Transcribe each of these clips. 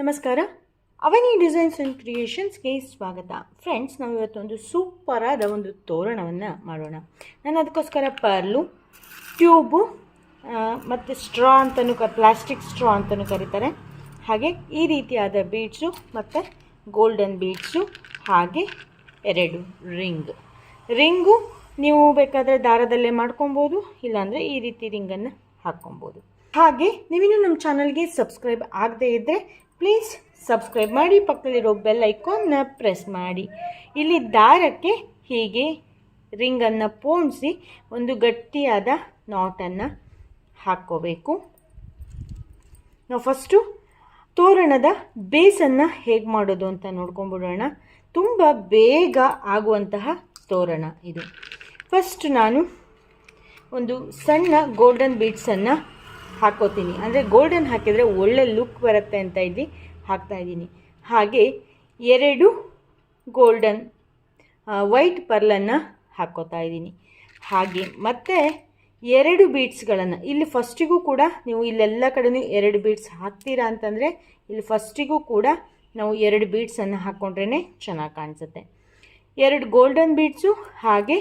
ನಮಸ್ಕಾರ. ಅವನಿ designs and ಕ್ರಿಯೇಷನ್ಸ್ಗೆ ಸ್ವಾಗತ. Friends, ನಾವು ಇವತ್ತೊಂದು ಸೂಪರಾದ ಒಂದು ತೋರಣವನ್ನು ಮಾಡೋಣ. ನಾನು ಅದಕ್ಕೋಸ್ಕರ ಪರ್ಲು, ಟ್ಯೂಬು ಮತ್ತು ಸ್ಟ್ರಾ ಅಂತಲೂ ಕ, ಪ್ಲಾಸ್ಟಿಕ್ ಸ್ಟ್ರಾ ಅಂತಲೂ ಕರೀತಾರೆ. ಹಾಗೆ ಈ ರೀತಿಯಾದ ಬೀಡ್ಸು ಮತ್ತು ಗೋಲ್ಡನ್ ಬೀಡ್ಸು, ಹಾಗೆ ಎರಡು ರಿಂಗ್. ರಿಂಗು ನೀವು ಬೇಕಾದರೆ ದಾರದಲ್ಲೇ ಮಾಡ್ಕೊಬೋದು, ಇಲ್ಲಾಂದರೆ ಈ ರೀತಿ ರಿಂಗನ್ನು ಹಾಕ್ಕೊಬೋದು. ಹಾಗೆ ನೀವಿನ್ನೂ ನಮ್ಮ ಚಾನಲ್ಗೆ ಸಬ್ಸ್ಕ್ರೈಬ್ ಆಗದೇ ಇದ್ದರೆ ಪ್ಲೀಸ್ ಸಬ್ಸ್ಕ್ರೈಬ್ ಮಾಡಿ, ಪಕ್ಕದಲ್ಲಿರೋ ಬೆಲ್ ಐಕಾನ್ನ ಪ್ರೆಸ್ ಮಾಡಿ. ಇಲ್ಲಿ ದಾರಕ್ಕೆ ಹೀಗೆ ರಿಂಗನ್ನು ಪೋಣಿಸಿ ಒಂದು ಗಟ್ಟಿಯಾದ ನಾಟನ್ನು ಹಾಕ್ಕೋಬೇಕು. ನಾವು ಫಸ್ಟು ತೋರಣದ ಬೇಸನ್ನು ಹೇಗೆ ಮಾಡೋದು ಅಂತ ನೋಡ್ಕೊಂಬಿಡೋಣ ತುಂಬ ಬೇಗ ಆಗುವಂತಹ ತೋರಣ ಇದು. ಫಸ್ಟ್ ನಾನು ಒಂದು ಸಣ್ಣ ಗೋಲ್ಡನ್ ಬೀಡ್ಸನ್ನು ಹಾಕೋತೀನಿ. ಅಂದರೆ ಗೋಲ್ಡನ್ ಹಾಕಿದರೆ ಒಳ್ಳೆ ಲುಕ್ ಬರುತ್ತೆ ಅಂತ ಇಲ್ಲಿ ಹಾಕ್ತಾ ಇದ್ದೀನಿ. ಹಾಗೆ ಎರಡು ಗೋಲ್ಡನ್ ವೈಟ್ ಪರ್ಲನ್ನು ಹಾಕ್ಕೋತಾ ಇದ್ದೀನಿ. ಹಾಗೆ ಮತ್ತು ಎರಡು ಬೀಡ್ಸ್ಗಳನ್ನು ಇಲ್ಲಿ ಫಸ್ಟಿಗೂ ಕೂಡ ನೀವು ಇಲ್ಲೆಲ್ಲ ಕಡೆನೂ ಎರಡು ಬೀಡ್ಸ್ ಹಾಕ್ತೀರಾ ಅಂತಂದರೆ ಇಲ್ಲಿ ಫಸ್ಟಿಗೂ ಕೂಡ ನಾವು ಎರಡು ಬೀಡ್ಸನ್ನು ಹಾಕ್ಕೊಂಡ್ರೇ ಚೆನ್ನಾಗಿ ಕಾಣಿಸುತ್ತೆ. ಎರಡು ಗೋಲ್ಡನ್ ಬೀಡ್ಸು ಹಾಗೆ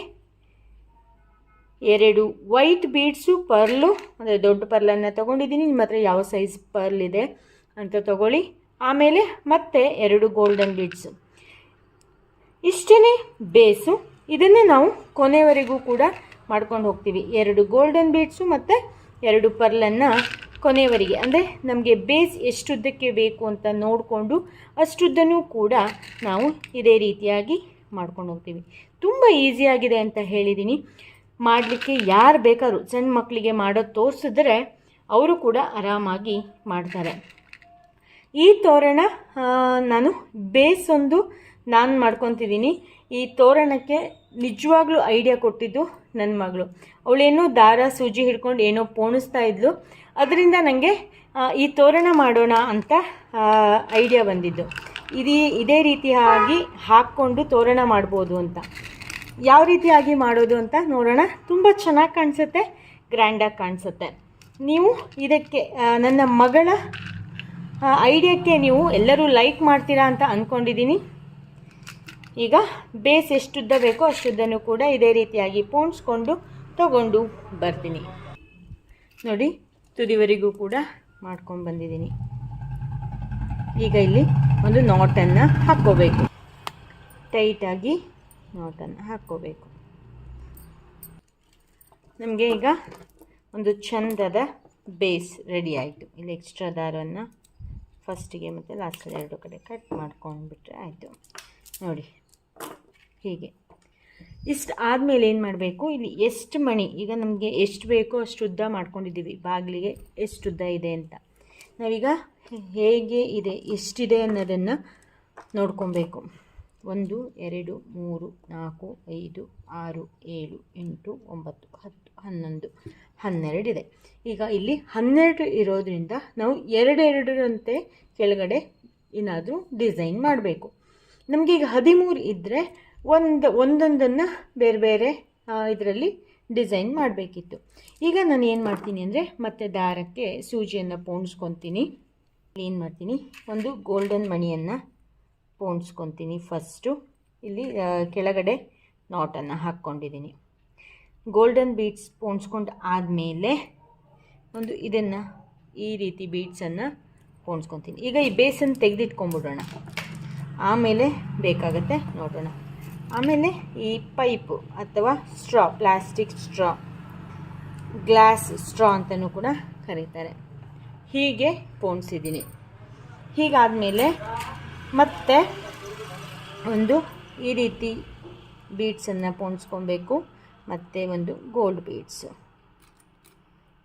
ಎರಡು ವೈಟ್ ಬೀಡ್ಸು ಪರ್ಲು, ಅಂದರೆ ದೊಡ್ಡ ಪರ್ಲನ್ನು ತೊಗೊಂಡಿದ್ದೀನಿ, ನಿಮ್ಮ ಹತ್ರ ಯಾವ ಸೈಜ್ ಪರ್ಲ್ ಇದೆ ಅಂತ ತೊಗೊಳ್ಳಿ. ಆಮೇಲೆ ಮತ್ತೆ ಎರಡು ಗೋಲ್ಡನ್ ಬೀಡ್ಸು. ಇಷ್ಟೇ ಬೇಸು. ಇದನ್ನೇ ನಾವು ಕೊನೆವರೆಗೂ ಕೂಡ ಮಾಡ್ಕೊಂಡು ಹೋಗ್ತೀವಿ. ಎರಡು ಗೋಲ್ಡನ್ ಬೀಡ್ಸು ಮತ್ತು ಎರಡು ಪರ್ಲನ್ನು ಕೊನೆಯವರೆಗೆ ಅಂದರೆ ನಮಗೆ ಬೇಸ್ ಎಷ್ಟುದ್ದಕ್ಕೆ ಬೇಕು ಅಂತ ನೋಡಿಕೊಂಡು ಅಷ್ಟುದ್ದನೂ ಕೂಡ ನಾವು ಇದೇ ರೀತಿಯಾಗಿ ಮಾಡ್ಕೊಂಡು ಹೋಗ್ತೀವಿ. ತುಂಬ ಈಸಿಯಾಗಿದೆ ಅಂತ ಹೇಳಿದ್ದೀನಿ. ಮಾಡಲಿಕ್ಕೆ ಯಾರು ಬೇಕಾದ್ರೂ ಸಣ್ಣ ಮಕ್ಕಳಿಗೆ ಮಾಡೋದು ತೋರಿಸಿದ್ರೆ ಅವರು ಕೂಡ ಆರಾಮಾಗಿ ಮಾಡ್ತಾರೆ. ಈ ತೋರಣ ನಾನು ಬೇಸೊಂದು ನಾನು ಮಾಡ್ಕೊತಿದ್ದೀನಿ. ಈ ತೋರಣಕ್ಕೆ ನಿಜವಾಗ್ಲೂ ಐಡಿಯಾ ಕೊಟ್ಟಿದ್ದು ನನ್ನ ಮಗಳು. ಅವಳೇನೋ ದಾರ, ಸೂಜಿ ಹಿಡ್ಕೊಂಡು ಏನೋ ಪೋಣಿಸ್ತಾ ಇದ್ಲು. ಅದರಿಂದ ನನಗೆ ಈ ತೋರಣ ಮಾಡೋಣ ಅಂತ ಐಡಿಯಾ ಬಂದಿದ್ದು. ಇದೀ, ಇದೇ ರೀತಿಯಾಗಿ ಹಾಕ್ಕೊಂಡು ತೋರಣ ಮಾಡ್ಬೋದು ಅಂತ. ಯಾವ ರೀತಿಯಾಗಿ ಮಾಡೋದು ಅಂತ ನೋಡೋಣ. ತುಂಬ ಚೆನ್ನಾಗಿ ಕಾಣಿಸುತ್ತೆ ಗ್ರ್ಯಾಂಡಾಗಿ ಕಾಣಿಸುತ್ತೆ. ನೀವು ಇದಕ್ಕೆ ನನ್ನ ಮಗಳ ಐಡಿಯಾಕ್ಕೆ ನೀವು ಎಲ್ಲರೂ ಲೈಕ್ ಮಾಡ್ತೀರಾ ಅಂತ ಅಂದ್ಕೊಂಡಿದ್ದೀನಿ ಈಗ ಬೇಸ್ ಎಷ್ಟುದ್ದ ಬೇಕೋ ಅಷ್ಟುದ್ದನ್ನು ಕೂಡ ಇದೇ ರೀತಿಯಾಗಿ ಪೋಣಿಸ್ಕೊಂಡು ತಗೊಂಡು ಬರ್ತೀನಿ. ನೋಡಿ, ತುದಿವರೆಗೂ ಕೂಡ ಮಾಡ್ಕೊಂಡು ಬಂದಿದ್ದೀನಿ ಈಗ ಇಲ್ಲಿ ಒಂದು ನಾಟನ್ನು ಹಾಕ್ಕೋಬೇಕು. ಟೈಟಾಗಿ ನಾಟನ್ನು ಹಾಕ್ಕೋಬೇಕು. ನಮಗೆ ಈಗ ಒಂದು ಚಂದದ ಬೇಸ್ ರೆಡಿ ಆಯಿತು. ಇಲ್ಲಿ ಎಕ್ಸ್ಟ್ರಾ ದಾರವನ್ನು ಫಸ್ಟಿಗೆ ಮತ್ತು ಲಾಸ್ಟಲ್ಲಿ ಎರಡು ಕಡೆ ಕಟ್ ಮಾಡ್ಕೊಂಡ್ಬಿಟ್ರೆ ಆಯಿತು. ನೋಡಿ, ಹೀಗೆ. ಇಷ್ಟು ಆದಮೇಲೆ ಏನು ಮಾಡಬೇಕು? ಇಲ್ಲಿ ಎಷ್ಟು ಮಣಿ? ಈಗ ನಮಗೆ ಎಷ್ಟು ಬೇಕೋ ಅಷ್ಟು ಉದ್ದ ಮಾಡ್ಕೊಂಡಿದ್ದೀವಿ. ಬಾಗಿಲಿಗೆ ಎಷ್ಟು ಉದ್ದ ಇದೆ ಅಂತ. ನಾವೀಗ ಹೇಗೆ ಇದೆ, ಎಷ್ಟಿದೆ ಅನ್ನೋದನ್ನು ನೋಡ್ಕೊಬೇಕು. ಒಂದು, ಎರಡು, ಮೂರು, ನಾಲ್ಕು, ಐದು, ಆರು, ಏಳು, ಎಂಟು, ಒಂಬತ್ತು, ಹತ್ತು, ಹನ್ನೊಂದು, ಹನ್ನೆರಡಿದೆ. ಈಗ ಇಲ್ಲಿ ಹನ್ನೆರಡು ಇರೋದ್ರಿಂದ ನಾವು ಎರಡೆರಡರಂತೆ ಕೆಳಗಡೆ ಏನಾದರೂ ಡಿಸೈನ್ ಮಾಡಬೇಕು. ನಮಗೆ ಈಗ ಹದಿಮೂರು ಇದ್ದರೆ ಒಂದು, ಒಂದೊಂದನ್ನು ಬೇರೆ ಬೇರೆ ಇದರಲ್ಲಿ ಡಿಸೈನ್ ಮಾಡಬೇಕಿತ್ತು. ಈಗ ನಾನು ಏನು ಮಾಡ್ತೀನಿ ಅಂದರೆ ಮತ್ತೆ ದಾರಕ್ಕೆ ಸೂಜಿಯನ್ನು ಪೋಣಿಸ್ಕೊತೀನಿ. ಏನು ಮಾಡ್ತೀನಿ? ಒಂದು ಗೋಲ್ಡನ್ ಮಣಿಯನ್ನು ಪೋಣಿಸ್ಕೊತೀನಿ ಫಸ್ಟು. ಇಲ್ಲಿ ಕೆಳಗಡೆ ನಾಟನ್ನು ಹಾಕ್ಕೊಂಡಿದ್ದೀನಿ ಗೋಲ್ಡನ್ ಬೀಡ್ಸ್ ಪೋಣಿಸ್ಕೊಂಡು ಆದಮೇಲೆ ಒಂದು ಇದನ್ನು, ಈ ರೀತಿ ಬೀಡ್ಸನ್ನು ಪೋಣಿಸ್ಕೊತೀನಿ. ಈಗ ಈ ಬೇಸನ್ನು ತೆಗೆದಿಟ್ಕೊಂಡ್ಬಿಡೋಣ. ಆಮೇಲೆ ಬೇಕಾಗತ್ತೆ ನೋಡೋಣ. ಆಮೇಲೆ ಈ ಪೈಪು ಅಥವಾ straw plastic straw glass straw ಅಂತಲೂ ಕೂಡ ಕರೀತಾರೆ. ಹೀಗೆ ಪೋಣಿಸಿದ್ದೀನಿ ಹೀಗಾದಮೇಲೆ ಮತ್ತೆ ಒಂದು ಈ ರೀತಿ ಬೀಡ್ಸನ್ನು ಪೋಣಿಸ್ಕೊಬೇಕು. ಮತ್ತು ಒಂದು ಗೋಲ್ಡ್ ಬೀಡ್ಸು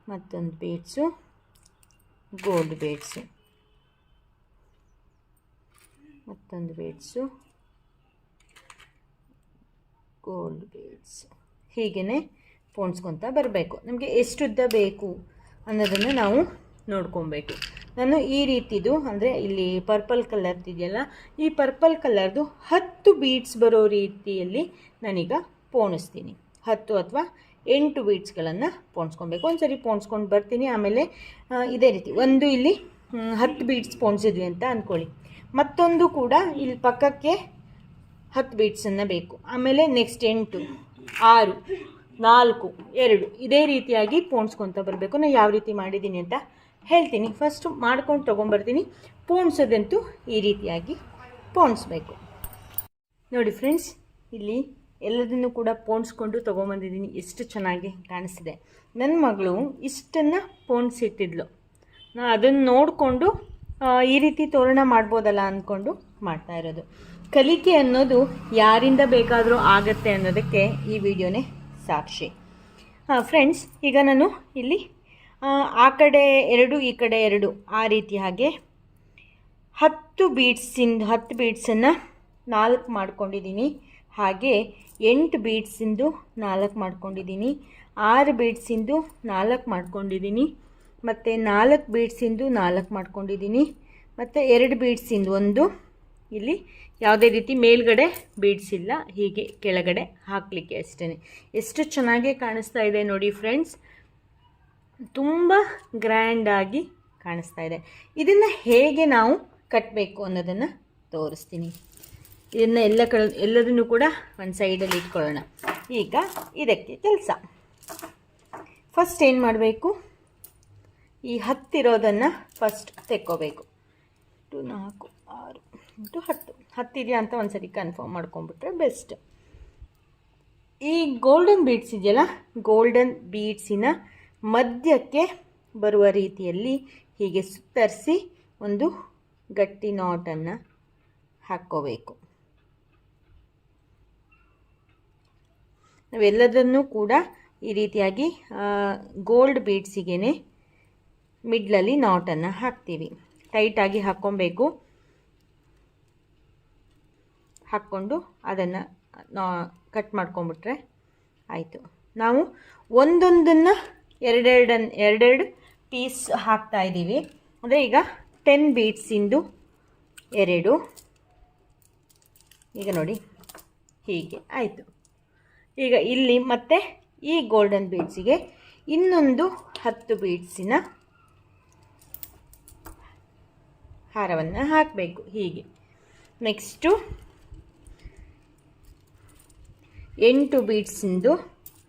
ಮತ್ತೊಂದು ಬೀಡ್ಸು ಗೋಲ್ಡ್ ಬೀಡ್ಸು ಮತ್ತೊಂದು ಬೀಡ್ಸು ಗೋಲ್ಡ್ ಬೀಡ್ಸ್ ಹೀಗೇ ಪೋಣಿಸ್ಕೊತಾ ಬರಬೇಕು. ನಮಗೆ ಎಷ್ಟುದ್ದ ಬೇಕು ಅನ್ನೋದನ್ನು ನಾವು ನೋಡ್ಕೊಬೇಕು. ನಾನು ಈ ರೀತಿದು ಅಂದರೆ ಇಲ್ಲಿ ಪರ್ಪಲ್ ಕಲರ್ ಇದೆಯಲ್ಲ, ಈ ಪರ್ಪಲ್ ಕಲರ್ದು ಹತ್ತು ಬೀಡ್ಸ್ ಬರೋ ರೀತಿಯಲ್ಲಿ ನಾನೀಗ ಪೋಣಿಸ್ತೀನಿ. ಹತ್ತು ಅಥವಾ ಎಂಟು ಬೀಡ್ಸ್ಗಳನ್ನು ಪೋಣಿಸ್ಕೊಬೇಕು. ಒಂದು ಸರಿ ಪೋಣಿಸ್ಕೊಂಡು ಬರ್ತೀನಿ. ಆಮೇಲೆ ಇದೇ ರೀತಿ ಒಂದು ಇಲ್ಲಿ ಹತ್ತು ಬೀಡ್ಸ್ ಪೋಣಿಸಿದ್ವಿ ಅಂತ ಅಂದ್ಕೊಳ್ಳಿ ಮತ್ತೊಂದು ಕೂಡ ಇಲ್ಲಿ ಪಕ್ಕಕ್ಕೆ ಹತ್ತು ಬೀಡ್ಸನ್ನು ಬೇಕು. ಆಮೇಲೆ ನೆಕ್ಸ್ಟ್ ಎಂಟು, ಆರು, ನಾಲ್ಕು, ಎರಡು ಇದೇ ರೀತಿಯಾಗಿ ಪೋಣಿಸ್ಕೊತ ಬರಬೇಕು. ನಾನು ಯಾವ ರೀತಿ ಮಾಡಿದ್ದೀನಿ ಅಂತ ಹೇಳ್ತೀನಿ. ಫಸ್ಟು ಮಾಡ್ಕೊಂಡು ತೊಗೊಂಬರ್ತೀನಿ. ಪೋಣಿಸೋದಂತೂ ಈ ರೀತಿಯಾಗಿ ಪೋಣಿಸ್ಬೇಕು. ನೋಡಿ ಫ್ರೆಂಡ್ಸ್ ಇಲ್ಲಿ ಎಲ್ಲದನ್ನು ಕೂಡ ಪೋಣಿಸ್ಕೊಂಡು ತೊಗೊಂಬಂದಿದ್ದೀನಿ. ಎಷ್ಟು ಚೆನ್ನಾಗಿ ಕಾಣಿಸಿದೆ ನನ್ನ ಮಗಳು ಇಷ್ಟನ್ನು ಪೋಣಿಸಿಟ್ಟಿದ್ಲು. ನಾ ಅದನ್ನು ನೋಡಿಕೊಂಡು ಈ ರೀತಿ ತೋರಣ ಮಾಡ್ಬೋದಲ್ಲ ಅಂದ್ಕೊಂಡು ಮಾಡ್ತಾ ಇರೋದು. ಕಲಿಕೆ ಅನ್ನೋದು ಯಾರಿಂದ ಬೇಕಾದರೂ ಆಗತ್ತೆ ಅನ್ನೋದಕ್ಕೆ ಈ ವಿಡಿಯೋನೇ ಸಾಕ್ಷಿ. ಫ್ರೆಂಡ್ಸ್ ಈಗ ನಾನು ಇಲ್ಲಿ ಆ, ಕಡೆ ಎರಡು ಈ ಕಡೆ ಎರಡು ಆ ರೀತಿ ಹಾಗೆ ಹತ್ತು ಬೀಡ್ಸಿಂದ ಹತ್ತು ಬೀಡ್ಸನ್ನು ನಾಲ್ಕು ಮಾಡ್ಕೊಂಡಿದ್ದೀನಿ. ಹಾಗೆ ಎಂಟು ಬೀಡ್ಸಿಂದು ನಾಲ್ಕು ಮಾಡ್ಕೊಂಡಿದ್ದೀನಿ. ಆರು ಬೀಡ್ಸಿಂದು ನಾಲ್ಕು ಮಾಡ್ಕೊಂಡಿದ್ದೀನಿ. ಮತ್ತು ನಾಲ್ಕು ಬೀಡ್ಸಿಂದು ನಾಲ್ಕು ಮಾಡ್ಕೊಂಡಿದ್ದೀನಿ. ಮತ್ತು ಎರಡು ಬೀಡ್ಸಿಂದು ಒಂದು. ಇಲ್ಲಿ ಯಾವುದೇ ರೀತಿ ಮೇಲ್ಗಡೆ ಬೀಡ್ಸ್ ಇಲ್ಲ ಹೀಗೆ ಕೆಳಗಡೆ ಹಾಕಲಿಕ್ಕೆ ಅಷ್ಟೇ ಎಷ್ಟು ಚೆನ್ನಾಗಿ ಕಾಣಿಸ್ತಾ ಇದೆ ನೋಡಿ ಫ್ರೆಂಡ್ಸ್. ತುಂಬ ಗ್ರ್ಯಾಂಡಾಗಿ ಕಾಣಿಸ್ತಾ ಇದೆ. ಇದನ್ನು ಹೇಗೆ ನಾವು ಕಟ್ಟಬೇಕು ಅನ್ನೋದನ್ನು ತೋರಿಸ್ತೀನಿ. ಇದನ್ನು ಎಲ್ಲ ಕಳ್, ಎಲ್ಲದನ್ನು ಕೂಡ ಒಂದು ಸೈಡಲ್ಲಿ ಇಟ್ಕೊಳ್ಳೋಣ. ಈಗ ಇದಕ್ಕೆ ಕೆಲಸ. ಫಸ್ಟ್ ಏನು ಮಾಡಬೇಕು? ಈ ಹತ್ತಿರೋದನ್ನು ಫಸ್ಟ್ ತೆಕ್ಕೋಬೇಕು. ಟು ನಾಲ್ಕು, ಆರು ಇಂಟು ಹತ್ತು. ಹತ್ತಿದೆಯಾ ಅಂತ ಒಂದು ಸರಿ ಕನ್ಫರ್ಮ್ ಮಾಡ್ಕೊಂಬಿಟ್ರೆ ಬೆಸ್ಟ್ ಈ ಗೋಲ್ಡನ್ ಬೀಡ್ಸ್ ಇದೆಯಲ್ಲ ಗೋಲ್ಡನ್ ಬೀಡ್ಸಿನ ಮಧ್ಯಕ್ಕೆ ಬರುವ ರೀತಿಯಲ್ಲಿ ಹೀಗೆ ಸುತ್ತರಿಸಿ ಒಂದು ಗಟ್ಟಿ ನಾಟನ್ನು ಹಾಕ್ಕೋಬೇಕು. ನಾವೆಲ್ಲದನ್ನೂ ಕೂಡ ಈ ರೀತಿಯಾಗಿ ಗೋಲ್ಡ್ ಬೀಡ್ಸಿಗೆ ಮಿಡ್ಲಲ್ಲಿ ನಾಟನ್ನು ಹಾಕ್ತೀವಿ. ಟೈಟಾಗಿ ಹಾಕ್ಕೊಬೇಕು. ಹಾಕ್ಕೊಂಡು ಅದನ್ನು ನಾ ಕಟ್ ಮಾಡ್ಕೊಂಬಿಟ್ರೆ ಆಯಿತು. ನಾವು ಒಂದೊಂದನ್ನು ಎರಡೆರಡನ್ನು ಎರಡೆರಡು ಪೀಸ್ ಹಾಕ್ತಾ ಇದ್ದೀವಿ. ಅಂದರೆ ಈಗ ಟೆನ್ ಬೀಟ್ಸಿಂದು ಎರಡು. ಈಗ ನೋಡಿ, ಹೀಗೆ ಆಯಿತು. ಈಗ ಇಲ್ಲಿ ಮತ್ತೆ ಈ ಗೋಲ್ಡನ್ ಬೀಡ್ಸಿಗೆ ಇನ್ನೊಂದು ಹತ್ತು ಬೀಡ್ಸಿನ ಹಾರವನ್ನು ಹಾಕಬೇಕು. ಹೀಗೆ. ನೆಕ್ಸ್ಟು ಎಂಟು ಬೀಡ್ಸಿಂದು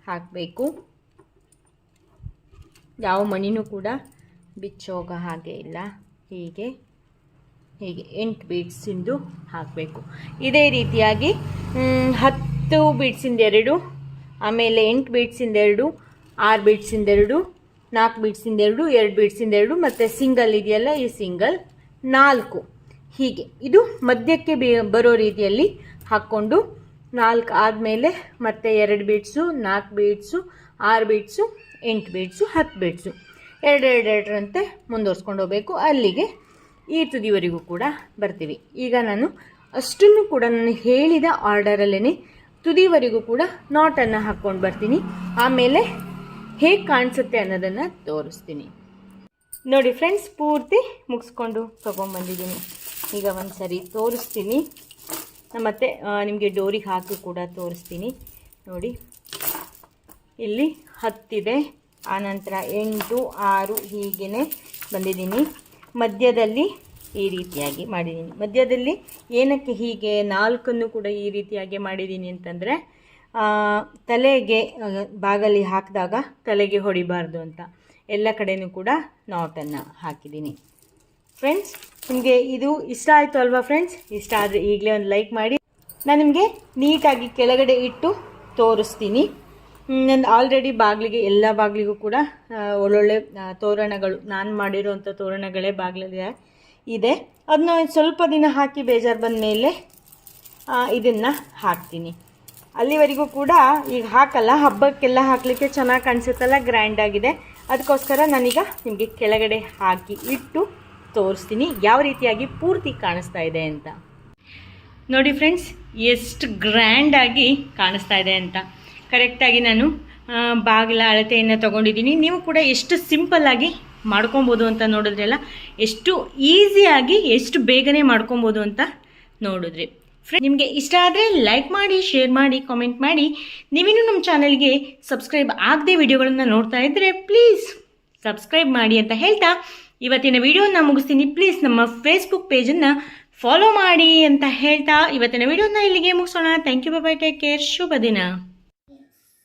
ಹಾಕಬೇಕು. ಯಾವ ಮಣಿನೂ ಕೂಡ ಬಿಚ್ಚೋಗ ಹಾಗೆ ಇಲ್ಲ. ಹೀಗೆ ಹೀಗೆ ಎಂಟು ಬೀಡ್ಸಿಂದು ಹಾಕಬೇಕು. ಇದೇ ರೀತಿಯಾಗಿ ಹತ್ತು ಬೀಡ್ಸಿಂದ ಎರಡು, ಆಮೇಲೆ ಎಂಟು ಬೀಡ್ಸಿಂದ ಎರಡು, ಆರು ಬೀಡ್ಸಿಂದ ಎರಡು, ನಾಲ್ಕು ಬೀಡ್ಸಿಂದ ಎರಡು ಎರಡು ಬೀಡ್ಸಿಂದ ಎರಡು, ಮತ್ತು ಸಿಂಗಲ್ ಇದೆಯಲ್ಲ ಈ ಸಿಂಗಲ್ ನಾಲ್ಕು. ಹೀಗೆ, ಇದು ಮಧ್ಯಕ್ಕೆ ಬರೋ ರೀತಿಯಲ್ಲಿ ಹಾಕ್ಕೊಂಡು ನಾಲ್ಕು ಆದಮೇಲೆ ಮತ್ತೆ ಎರಡು ಬೀಡ್ಸು ನಾಲ್ಕು ಬೀಡ್ಸು ಆರು ಬೀಡ್ಸು ಎಂಟು ಬೀಡ್ಸು ಹತ್ತು ಬೀಡ್ಸು ಎರಡು ಎರಡು ಎರಡರಂತೆ ಮುಂದುವರ್ಸ್ಕೊಂಡು ಹೋಗಬೇಕು. ಅಲ್ಲಿಗೆ ಈ ತುದಿವರೆಗೂ ಕೂಡ ಬರ್ತೀವಿ. ಈಗ ನಾನು ಅಷ್ಟನ್ನು ಕೂಡ ನಾನು ಹೇಳಿದ ಆರ್ಡರಲ್ಲೇ ತುದಿವರೆಗೂ ಕೂಡ ನಾಟನ್ನು ಹಾಕ್ಕೊಂಡು ಬರ್ತೀನಿ. ಆಮೇಲೆ ಹೇಗೆ ಕಾಣಿಸುತ್ತೆ ಅನ್ನೋದನ್ನು ತೋರಿಸ್ತೀನಿ. ನೋಡಿ ಫ್ರೆಂಡ್ಸ್ ಪೂರ್ತಿ ಮುಗಿಸ್ಕೊಂಡು ತೊಗೊಂಬಂದಿದ್ದೀನಿ ಈಗ ಒಂದು ಸರಿ ತೋರಿಸ್ತೀನಿ. ಮತ್ತು ನಿಮಗೆ ಡೋರಿಗೆ ಹಾಕಿ ಕೂಡ ತೋರಿಸ್ತೀನಿ. ನೋಡಿ. ಇಲ್ಲಿ ಹತ್ತಿದೆ. ಆನಂತರ ಎಂಟು, ಆರು ಹೀಗೇ ಬಂದಿದ್ದೀನಿ. ಮಧ್ಯದಲ್ಲಿ ಈ ರೀತಿಯಾಗಿ ಮಾಡಿದ್ದೀನಿ. ಮಧ್ಯದಲ್ಲಿ ಏನಕ್ಕೆ ಹೀಗೆ ನಾಲ್ಕನ್ನು ಕೂಡ ಈ ರೀತಿಯಾಗಿ ಮಾಡಿದ್ದೀನಿ ಅಂತಂದರೆ ತಲೆಗೆ ಬಾಗಲಿ ಹಾಕಿದಾಗ ತಲೆಗೆ ಹೊಡಿಬಾರ್ದು ಅಂತ. ಎಲ್ಲ ಕಡೆಯೂ ಕೂಡ ನಾಟನ್ನು ಹಾಕಿದ್ದೀನಿ. ಫ್ರೆಂಡ್ಸ್ ನಿಮಗೆ ಇದು ಇಷ್ಟ ಆಯಿತು ಅಲ್ವಾ ಫ್ರೆಂಡ್ಸ್ ಇಷ್ಟ ಆದರೆ ಈಗಲೇ ಒಂದು ಲೈಕ್ ಮಾಡಿ. ನಾನು ನಿಮಗೆ ನೀಟಾಗಿ ಕೆಳಗಡೆ ಇಟ್ಟು ತೋರಿಸ್ತೀನಿ. ನಾನು ಆಲ್ರೆಡಿ ಬಾಗಿಲಿಗೆ, ಎಲ್ಲ ಬಾಗಿಲಿಗೂ ಕೂಡ ಒಳ್ಳೊಳ್ಳೆ ತೋರಣಗಳು, ನಾನು ಮಾಡಿರೋವಂಥ ತೋರಣಗಳೇ ಬಾಗಿಲಿಗೆ ಇದೆ. ಅದನ್ನ ಸ್ವಲ್ಪ ದಿನ ಹಾಕಿ ಬೇಜಾರು ಬಂದ ಮೇಲೆ ಇದನ್ನು ಹಾಕ್ತೀನಿ. ಅಲ್ಲಿವರೆಗೂ ಕೂಡ ಈಗ ಹಾಕಲ್ಲ, ಹಬ್ಬಕ್ಕೆಲ್ಲ ಹಾಕಲಿಕ್ಕೆ ಚೆನ್ನಾಗಿ ಕಾಣಿಸುತ್ತಲ್ಲ ಗ್ರ್ಯಾಂಡ್ ಆಗಿದೆ. ಅದಕ್ಕೋಸ್ಕರ ನಾನೀಗ ನಿಮಗೆ ಕೆಳಗಡೆ ಹಾಕಿ ಇಟ್ಟು ತೋರಿಸ್ತೀನಿ, ಯಾವ ರೀತಿಯಾಗಿ ಪೂರ್ತಿ ಕಾಣಿಸ್ತಾ ಇದೆ ಅಂತ. ನೋಡಿ ಫ್ರೆಂಡ್ಸ್ ಎಷ್ಟು ಗ್ರ್ಯಾಂಡಾಗಿ ಕಾಣಿಸ್ತಾ ಇದೆ ಅಂತ. ಕರೆಕ್ಟಾಗಿ ನಾನು ಬಾಗಿಲ ಅಳತೆಯನ್ನು ತೊಗೊಂಡಿದ್ದೀನಿ. ನೀವು ಕೂಡ ಎಷ್ಟು ಸಿಂಪಲ್ಲಾಗಿ ಮಾಡ್ಕೊಬೋದು ಅಂತ ನೋಡಿದ್ರೆಲ್ಲ, ಎಷ್ಟು ಈಸಿಯಾಗಿ ಎಷ್ಟು ಬೇಗನೆ ಮಾಡ್ಕೊಬೋದು ಅಂತ ನೋಡಿದ್ರಿ. ಫ್ರೆಂಡ್ ನಿಮಗೆ ಇಷ್ಟ ಆದರೆ ಲೈಕ್ ಮಾಡಿ ಶೇರ್ ಮಾಡಿ ಕಾಮೆಂಟ್ ಮಾಡಿ. ನೀವಿನ್ನೂ ನಮ್ಮ ಚಾನಲ್ಗೆ ಸಬ್ಸ್ಕ್ರೈಬ್ ಆಗದೆ ವಿಡಿಯೋಗಳನ್ನು ನೋಡ್ತಾ ಇದ್ದರೆ ಪ್ಲೀಸ್ ಸಬ್ಸ್ಕ್ರೈಬ್ ಮಾಡಿ ಅಂತ ಹೇಳ್ತಾ, ಇವತ್ತಿನ ವಿಡಿಯೋನ ಮುಗಿಸ್ತೀನಿ. ಪ್ಲೀಸ್ ನಮ್ಮ ಫೇಸ್ಬುಕ್ ಪೇಜನ್ನು ಫಾಲೋ ಮಾಡಿ ಅಂತ ಹೇಳ್ತಾ, ಇವತ್ತಿನ ವಿಡಿಯೋನ ಇಲ್ಲಿಗೆ ಮುಗಿಸೋಣ. Thank you bye take care ಶುಭ ದಿನ.